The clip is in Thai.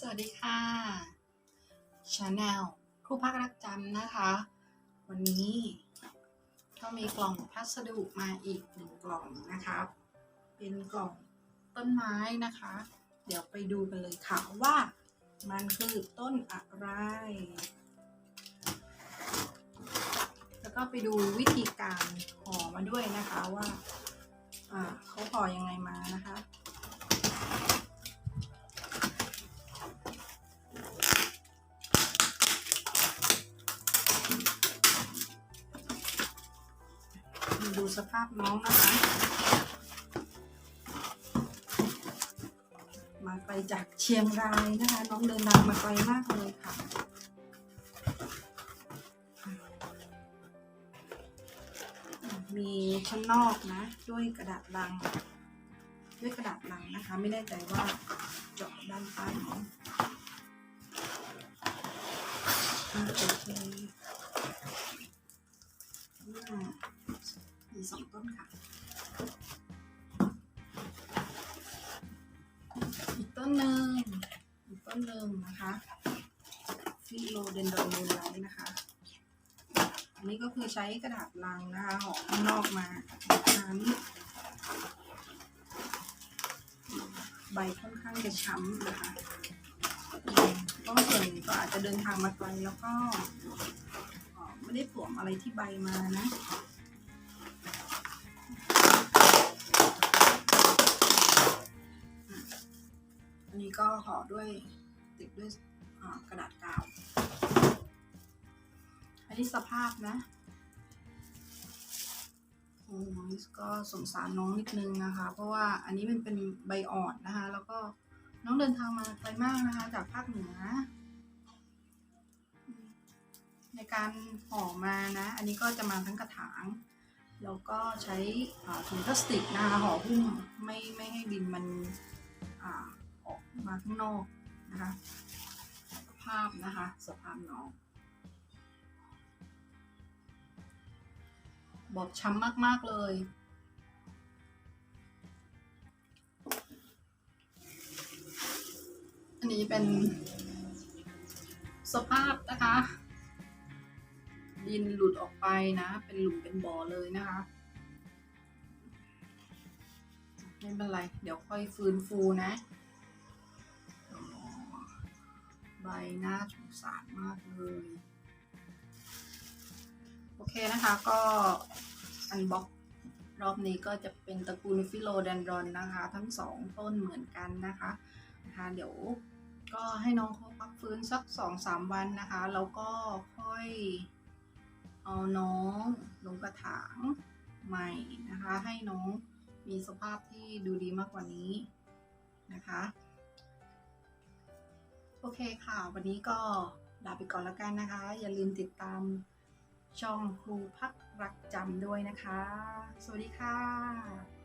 สวัสดีค่ะชาแนลครูพักรักจำนะคะ วันนี้ก็มีกล่องพัสดุมาอีกหนึ่งกล่องนะคะ เป็นกล่องต้นไม้นะคะ เดี๋ยวไปดูกันเลยค่ะว่ามันคือต้นอะไร แล้วก็ไปดูวิธีการห่อมาด้วยนะคะว่าอ่าเขาห่อยังไงมานะคะ สภาพน้องนะคะ มาไกลจากเชียงรายนะคะ น้องเดินทางมาไกลมากเลยค่ะมีข้างนอกนะ ด้วยกระดาษลัง ด้วยกระดาษลังนะคะ ไม่แน่ใจว่าเจาะด้านใต้ไหมอ่าโอเค นหนึ่งอีกต้นหนึ่งนะคะฟิโลเดนโดมูไลท์นะคะ อันนี้ก็คือใช้กระดาษลังนะคะห่อข้างนอกมานั้นใบค่อนข้างจะช้ำนะคะก็ส่วนก็อาจจะเดินทางมาไกลแล้วก็ไม่ได้สวมอะไรที่ใบมานะ นนี้ก็ห่อด้วยติดด้วยกระดาษกาว อันนี้สภาพนะโอ้ยก็สงสารน้องนิดนึงนะคะ เพราะว่าอันนี้มันเป็นใบอ่อนนะคะ แล้วก็น้องเดินทางมาไกลมากนะคะ จากภาคเหนือ ในการห่อมานะ อันนี้ก็จะมาทั้งกระถาง แล้วก็ใช้ถุงพลาสติกนะคะห่อหุ้มไม่ไม่ให้ดินมันอ่า มาข้างนอกนะคะสภาพนะคะ สภาพน้อง บอบช้ำมาก ๆ เลยอันนี้เป็นสภาพนะคะ ดินหลุดออกไปนะ เป็นหลุมเป็นบ่อเลยนะคะไม่เป็นไร เดี๋ยวค่อยฟื้นฟูนะ ใบหน้าสงสารมากเลย โอเคนะคะก็อันบ็อกรอบนี้ก็จะเป็นตระกูลฟิโลเดนดรอนนะคะ ทั้งสองต้นเหมือนกันนะคะนะคะ เดี๋ยวก็ให้น้องเขาพักฟื้นสักสองสามวันนะคะ แล้วก็ค่อยเอาน้องลงกระถางใหม่นะคะ ให้น้องมีสภาพที่ดูดีมากกว่านี้นะคะ โอเคค่ะ วันนี้ก็ลาไปก่อนแล้วกันนะคะ อย่าลืมติดตามช่องครูพักรักจำด้วยนะคะ สวัสดีค่ะ